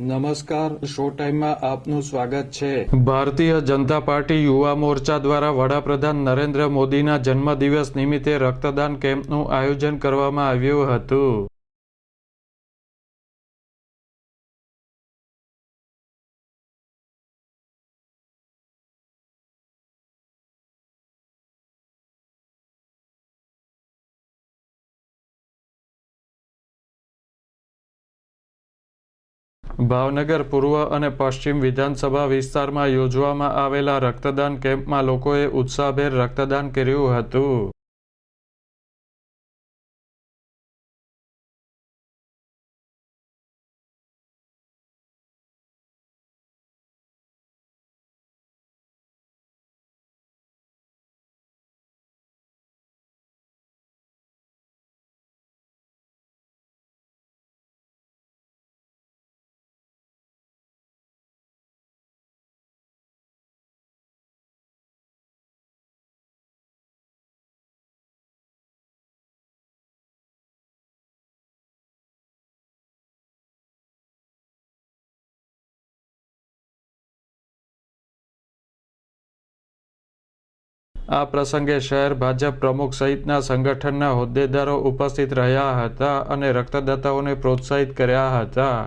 નમસ્કાર, શો ટાઈમમાં આપનું સ્વાગત છે. ભારતીય જનતા પાર્ટી યુવા મોરચા દ્વારા વડાપ્રધાન નરેન્દ્ર મોદીના જન્મદિવસ નિમિત્તે રક્તદાન કેમ્પનું આયોજન કરવામાં આવ્યું હતું. ભાવનગર, પૂર્વ અને પશ્ચિમ વિધાનસભા વિસ્તારમાં યોજવામાં આવેલા રક્તદાન કેમ્પમાં લોકોએ ઉત્સાહભેર રક્તદાન કર્યું હતું. આ પ્રસંગે શહેર ભાજપ પ્રમુખ સહિતના સંગઠનના હોદ્દેદારો ઉપસ્થિત રહ્યા હતા અને રક્તદાતાઓને પ્રોત્સાહિત કર્યા હતા.